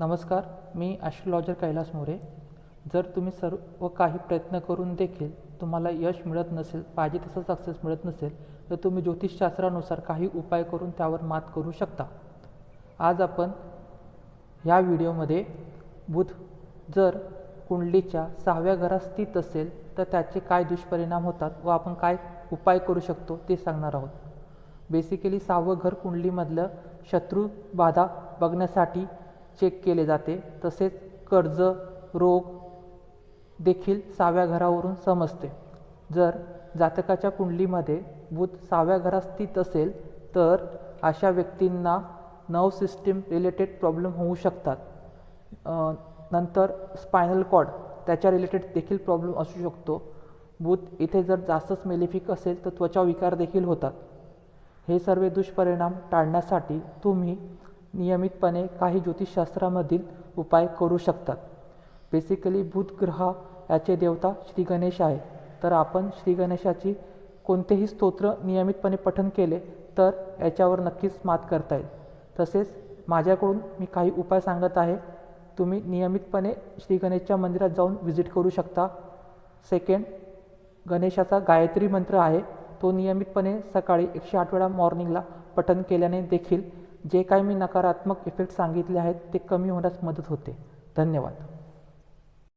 नमस्कार मी ॲस्ट्रॉलॉजर कैलास मोरे. जर तुम्ही सर्व काही प्रयत्न करून देखील तुम्हाला यश मिळत नसेल पाहिजे तसं सक्सेस मिळत नसेल तर तुम्ही ज्योतिषशास्त्रानुसार काही उपाय करून त्यावर मात करू शकता. आज आपण ह्या व्हिडिओमध्ये बुध जर कुंडलीच्या सहाव्या घरात स्थित असेल तर त्याचे काय दुष्परिणाम होतात व आपण काय उपाय करू शकतो ते सांगणार आहोत. बेसिकली सहावं घर कुंडलीमधलं शत्रू बाधा बघण्यासाठी चेक केले जाते. तसेच कर्ज रोग देखील सहाव्या घरावरून समजते. जर जातकाच्या कुंडलीमध्ये बुध सहाव्या घरात स्थित असेल तर अशा व्यक्तींना नर्व सिस्टीम रिलेटेड प्रॉब्लेम होऊ शकतात. नंतर स्पायनल कॉड त्याच्या रिलेटेड देखील प्रॉब्लेम असू शकतो. बुध इथे जर जास्तच मेलिफिक असेल तर त्वचा विकार देखील होतात. हे सर्व दुष्परिणाम टाळण्यासाठी तुम्ही नियमितपणे काही ज्योतिषशास्त्रामधील उपाय करू शकतात. बेसिकली बुध ग्रह याचे देवता श्री गणेश आहे. तर आपण श्री गणेशाची कोणतेही स्तोत्र नियमितपणे पठन केले तर याच्यावर नक्कीच मात करता येईल. तसेच माझ्याकडून मी काही उपाय सांगत आहे. तुम्ही नियमितपणे श्री गणेशच्या मंदिरात जाऊन व्हिजिट करू शकता. सेकंड गणेशाचा गायत्री मंत्र आहे. तो नियमितपणे सकाळी एकशे आठ वेळा मॉर्निंगला पठन केल्याने देखील जे काही मी नकारात्मक इफेक्ट सांगितले आहेत ते कमी होण्यास मदत होते. धन्यवाद.